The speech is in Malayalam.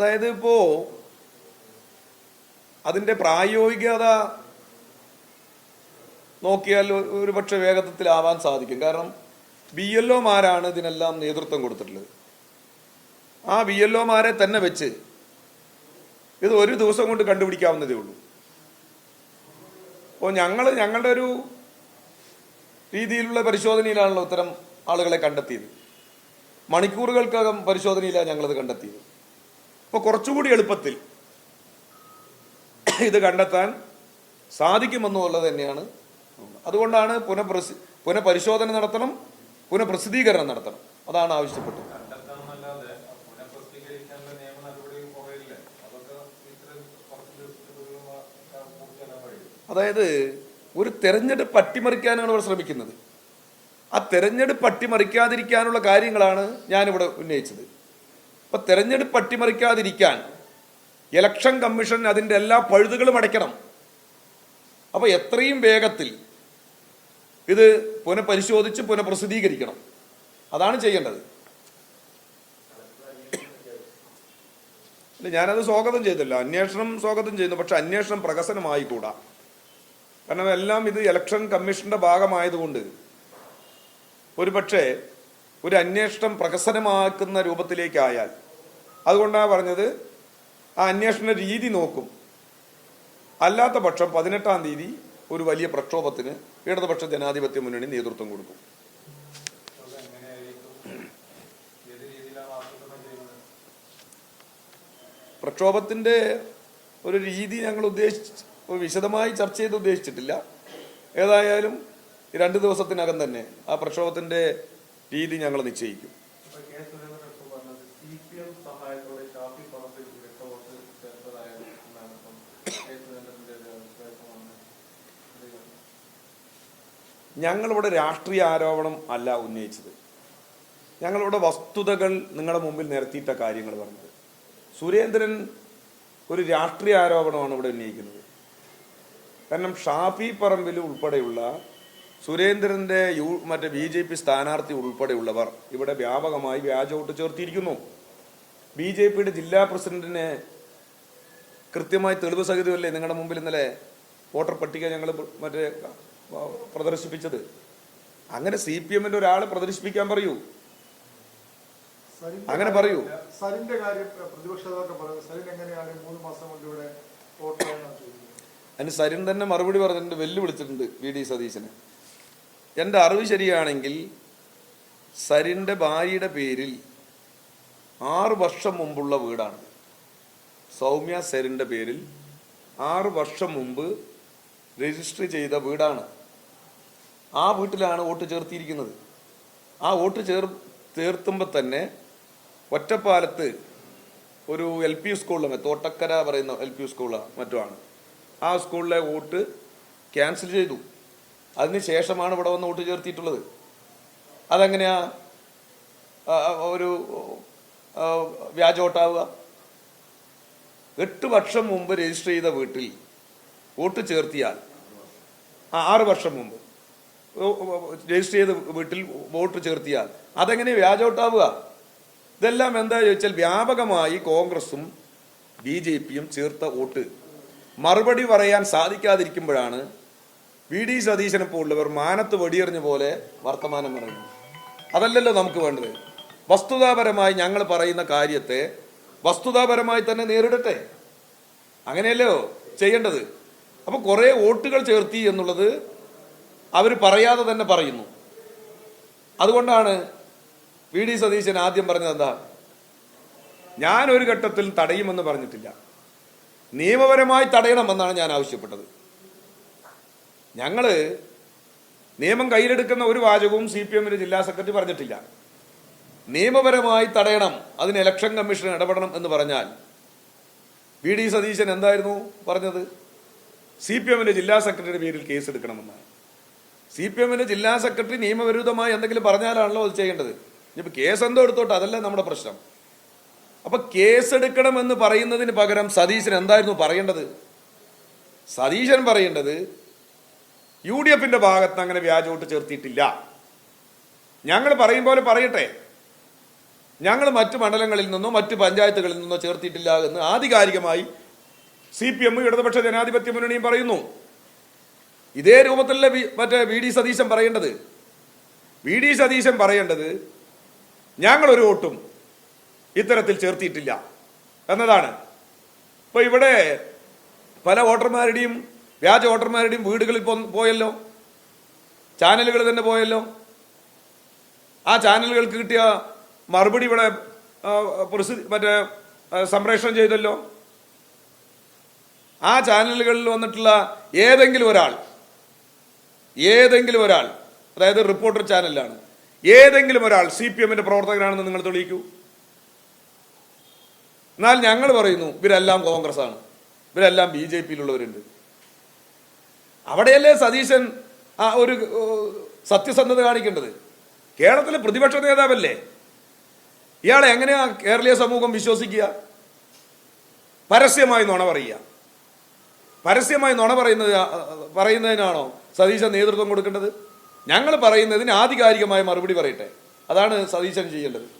അതായത് ഇപ്പോ അതിന്റെ പ്രായോഗികത നോക്കിയാൽ ഒരു പക്ഷെ വേഗത്തിലാവാൻ സാധിക്കും. കാരണം ബി എൽ ഒമാരാണ് ഇതിനെല്ലാം നേതൃത്വം കൊടുത്തിട്ടുള്ളത്. ആ ബി എൽ ഒമാരെ തന്നെ വെച്ച് ഇത് ഒരു ദിവസം കൊണ്ട് കണ്ടുപിടിക്കാവുന്നതേ ഉള്ളൂ. അപ്പോൾ ഞങ്ങൾ ഞങ്ങളുടെ ഒരു രീതിയിലുള്ള പരിശോധനയിലാണല്ലോ ഇത്തരം ആളുകളെ കണ്ടെത്തിയത്. മണിക്കൂറുകൾക്കകം പരിശോധനയിലാണ് ഞങ്ങളത് കണ്ടെത്തിയത്. അപ്പോൾ കുറച്ചുകൂടി എളുപ്പത്തിൽ ഇത് കണ്ടെത്താൻ സാധിക്കുമെന്നുള്ളത് തന്നെയാണ്. അതുകൊണ്ടാണ് പുനഃപ്രസി പുനഃപരിശോധന നടത്തണം പുനഃപ്രസിദ്ധീകരണം നടത്തണം. അതാണ് ആവശ്യപ്പെട്ടത്. അതായത് ഒരു തെരഞ്ഞെടുപ്പ് അട്ടിമറിക്കാനാണ് അവർ ശ്രമിക്കുന്നത്. ആ തെരഞ്ഞെടുപ്പ് അട്ടിമറിക്കാതിരിക്കാനുള്ള കാര്യങ്ങളാണ് ഞാനിവിടെ ഉന്നയിച്ചത്. അപ്പൊ തെരഞ്ഞെടുപ്പ് അട്ടിമറിക്കാതിരിക്കാൻ ഇലക്ഷൻ കമ്മീഷൻ അതിന്റെ എല്ലാ പഴുതുകളും അടയ്ക്കണം. അപ്പോൾ എത്രയും വേഗത്തിൽ ഇത് പുനഃപരിശോധിച്ച് പുനഃപ്രസിദ്ധീകരിക്കണം. അതാണ് ചെയ്യേണ്ടത്. അല്ല ഞാനത് സ്വാഗതം ചെയ്തല്ലോ. അന്വേഷണം സ്വാഗതം ചെയ്യുന്നു. പക്ഷെ അന്വേഷണം പ്രഹസനമായിക്കൂടാ. കാരണം എല്ലാം ഇത് ഇലക്ഷൻ കമ്മീഷന്റെ ഭാഗമായതുകൊണ്ട് ഒരുപക്ഷെ ഒരു അന്വേഷണം പ്രഹസനമാക്കുന്ന രൂപത്തിലേക്കായാൽ. അതുകൊണ്ടാണ് പറഞ്ഞത് ആ അന്വേഷണ രീതി നോക്കും. അല്ലാത്ത പക്ഷം പതിനെട്ടാം തീയതി ഒരു വലിയ പ്രക്ഷോഭത്തിന് ഇടതുപക്ഷ ജനാധിപത്യ മുന്നണി നേതൃത്വം കൊടുക്കും. പ്രക്ഷോഭത്തിന്റെ ഒരു രീതി ഞങ്ങൾ ഉദ്ദേശിച്ച് വിശദമായി ചർച്ച ചെയ്ത് ഉദ്ദേശിച്ചിട്ടില്ല. ഏതായാലും രണ്ട് ദിവസത്തിനകം തന്നെ ആ പ്രക്ഷോഭത്തിന്റെ രീതി ഞങ്ങൾ നിശ്ചയിക്കും. ഞങ്ങളിവിടെ രാഷ്ട്രീയ ആരോപണം അല്ല ഉന്നയിച്ചത്. ഞങ്ങളിവിടെ വസ്തുതകൾ നിങ്ങളുടെ മുമ്പിൽ നിരത്തിയിട്ട കാര്യങ്ങൾ പറഞ്ഞത്. സുരേന്ദ്രൻ ഒരു രാഷ്ട്രീയ ആരോപണമാണ് ഇവിടെ ഉന്നയിക്കുന്നത്. കാരണം ഷാഫി പറമ്പിൽ ഉൾപ്പെടെയുള്ള സുരേന്ദ്രന്റെ യു മറ്റേ ബി ജെ പി സ്ഥാനാർത്ഥി ഉൾപ്പെടെയുള്ളവർ ഇവിടെ വ്യാപകമായി വ്യാജ വോട്ട് ചേർത്തിയിരിക്കുന്നു ബി ജെ പിയുടെ ജില്ലാ പ്രസിഡന്റിനെ കൃത്യമായി തെളിവ് സഹിതമല്ലേ നിങ്ങളുടെ മുമ്പിൽ ഇന്നലെ വോട്ടർ പട്ടിക ഞങ്ങൾ മറ്റേ പ്രദർശിപ്പിച്ചത്? അങ്ങനെ സി പി എമ്മിന്റെ ഒരാൾ പ്രദർശിപ്പിക്കാൻ പറയൂ. അങ്ങനെ പറയൂ. സരിന്റെ കാര്യം പ്രതിപക്ഷ സരിൻ എങ്ങനെയാണ് മൂന്ന് മാസം കൊണ്ട് ഇവിടെ അതിന് സരിൻ തന്നെ മറുപടി പറഞ്ഞിട്ടുണ്ട് വെല്ലുവിളിച്ചിട്ടുണ്ട് വി ഡി സതീശന്. എന്റെ അറിവ് ശരിയാണെങ്കിൽ സരിന്റെ ഭാര്യയുടെ പേരിൽ ആറ് വർഷം മുമ്പുള്ള വീടാണ് സൗമ്യ സരിന്റെ പേരിൽ ആറ് വർഷം മുമ്പ് രജിസ്റ്റർ ചെയ്ത വീടാണ്. ആ വീട്ടിലാണ് വോട്ട് ചേർത്തിയിരിക്കുന്നത് ആ വോട്ട് ചേർ ചേർത്തുമ്പോൾ തന്നെ ഒറ്റപ്പാലത്ത് ഒരു എൽ പി സ്കൂളിലെ തോട്ടക്കര പറയുന്ന എൽ പി സ്കൂളാണ് മറ്റുമാണ് ആ സ്കൂളിലെ വോട്ട് ക്യാൻസൽ ചെയ്തു. അതിന് ശേഷമാണ് ഇവിടെ വന്ന് വോട്ട് ചേർത്തിയിട്ടുള്ളത്. അതെങ്ങനെയാ? ഒരു വ്യാജ വോട്ടാവുക? എട്ട് വർഷം മുമ്പ് രജിസ്റ്റർ ചെയ്ത വീട്ടിൽ വോട്ട് ചേർത്തിയാൽ ആ ആറ് വർഷം മുമ്പ് രജിസ്റ്റർ ചെയ്ത വീട്ടിൽ വോട്ട് ചേർത്തിയാൽ അതെങ്ങനെ വ്യാജ വോട്ടാവുക? ഇതെല്ലാം എന്താ ചോദിച്ചാൽ വ്യാപകമായി കോൺഗ്രസും ബി ജെ പിയും ചേർത്ത വോട്ട്. മറുപടി പറയാൻ സാധിക്കാതിരിക്കുമ്പോഴാണ് വി ഡി സതീശനെ പോലുള്ളവർ മാനത്ത് വെടിയെറിഞ്ഞ പോലെ വർത്തമാനം പറയുന്നു. അതല്ലല്ലോ നമുക്ക് വേണ്ടത്. വസ്തുതാപരമായി ഞങ്ങൾ പറയുന്ന കാര്യത്തെ വസ്തുതാപരമായി തന്നെ നേരിടട്ടെ. അങ്ങനെയല്ലോ ചെയ്യേണ്ടത്? അപ്പൊ കുറേ വോട്ടുകൾ ചേർത്തി എന്നുള്ളത് അവർ പറയാതെ തന്നെ പറയുന്നു. അതുകൊണ്ടാണ് വി ഡി സതീശൻ ആദ്യം പറഞ്ഞത് എന്താ? ഞാൻ ഒരു ഘട്ടത്തിൽ തടയുമെന്ന് പറഞ്ഞിട്ടില്ല. നിയമപരമായി തടയണമെന്നാണ് ഞാൻ ആവശ്യപ്പെട്ടത്. ഞങ്ങൾ നിയമം കയ്യിലെടുക്കുന്ന ഒരു വാചകവും സി പി എമ്മിന്റെ ജില്ലാ സെക്രട്ടറി പറഞ്ഞിട്ടില്ല. നിയമപരമായി തടയണം അതിന് ഇലക്ഷൻ കമ്മീഷൻ ഇടപെടണം എന്ന് പറഞ്ഞാൽ വി ഡി സതീശൻ എന്തായിരുന്നു പറഞ്ഞത്? സി പി എമ്മിന്റെ ജില്ലാ സെക്രട്ടറിയുടെ പേരിൽ കേസ് എടുക്കണമെന്നാണ് സി പി എമ്മിന്റെ ജില്ലാ സെക്രട്ടറി നിയമവിരുദ്ധമായി എന്തെങ്കിലും പറഞ്ഞാലാണല്ലോ അത് ചെയ്യേണ്ടത്. ഇനിയിപ്പോൾ കേസ് എന്തോ എടുത്തോട്ടെ അതല്ല നമ്മുടെ പ്രശ്നം. അപ്പൊ കേസെടുക്കണമെന്ന് പറയുന്നതിന് പകരം സതീശൻ എന്തായിരുന്നു പറയേണ്ടത്? സതീശൻ പറയേണ്ടത് യു ഡി എഫിന്റെ ഭാഗത്ത് അങ്ങനെ വ്യാജ വോട്ട് ചേർത്തിയിട്ടില്ല. ഞങ്ങൾ പറയും പോലെ പറയട്ടെ. ഞങ്ങൾ മറ്റ് മണ്ഡലങ്ങളിൽ നിന്നോ മറ്റ് പഞ്ചായത്തുകളിൽ നിന്നോ ചേർത്തിയിട്ടില്ല എന്ന് ആധികാരികമായി സി പി എമ്മും ഇടതുപക്ഷ ജനാധിപത്യ മുന്നണിയും പറയുന്നു. ഇതേ രൂപത്തിലുള്ള മറ്റേ വി ഡി സതീശൻ പറയേണ്ടത്? വി ഡി സതീശൻ പറയേണ്ടത് ഞങ്ങളൊരു വോട്ടും ഇത്തരത്തിൽ ചേർത്തിയിട്ടില്ല എന്നതാണ്. ഇപ്പൊ ഇവിടെ പല വോട്ടർമാരുടെയും വ്യാജ വോട്ടർമാരുടെയും വീടുകളിൽ പോയല്ലോ. ചാനലുകൾ തന്നെ പോയല്ലോ. ആ ചാനലുകൾക്ക് കിട്ടിയ മറുപടി ഇവിടെ മറ്റേ സംപ്രേഷണം ചെയ്തല്ലോ. ആ ചാനലുകളിൽ വന്നിട്ടുള്ള ഏതെങ്കിലും ഒരാൾ ഏതെങ്കിലും ഒരാൾ അതായത് റിപ്പോർട്ടർ ചാനലിലാണ് ഏതെങ്കിലും ഒരാൾ സി പി എമ്മിന്റെ പ്രവർത്തകനാണെന്ന് നിങ്ങൾ തെളിയിക്കൂ. എന്നാൽ ഞങ്ങൾ പറയുന്നു ഇവരെല്ലാം കോൺഗ്രസ് ആണ് ഇവരെല്ലാം ബി ജെ പിയിലുള്ളവരുണ്ട്. അവിടെയല്ലേ സതീശൻ ആ ഒരു സത്യസന്ധത കാണിക്കേണ്ടത്? കേരളത്തിലെ പ്രതിപക്ഷ നേതാവല്ലേ? ഇയാളെ എങ്ങനെയാ കേരളീയ സമൂഹം വിശ്വസിക്കുക? പരസ്യമായി നുണ പറയുക. പരസ്യമായി നുണ പറയുന്നത് പറയുന്നതിനാണോ സതീശൻ നേതൃത്വം കൊടുക്കേണ്ടത്? ഞങ്ങൾ പറയുന്നതിന് ആധികാരികമായ മറുപടി പറയട്ടെ. അതാണ് സതീശൻ ചെയ്യേണ്ടത്.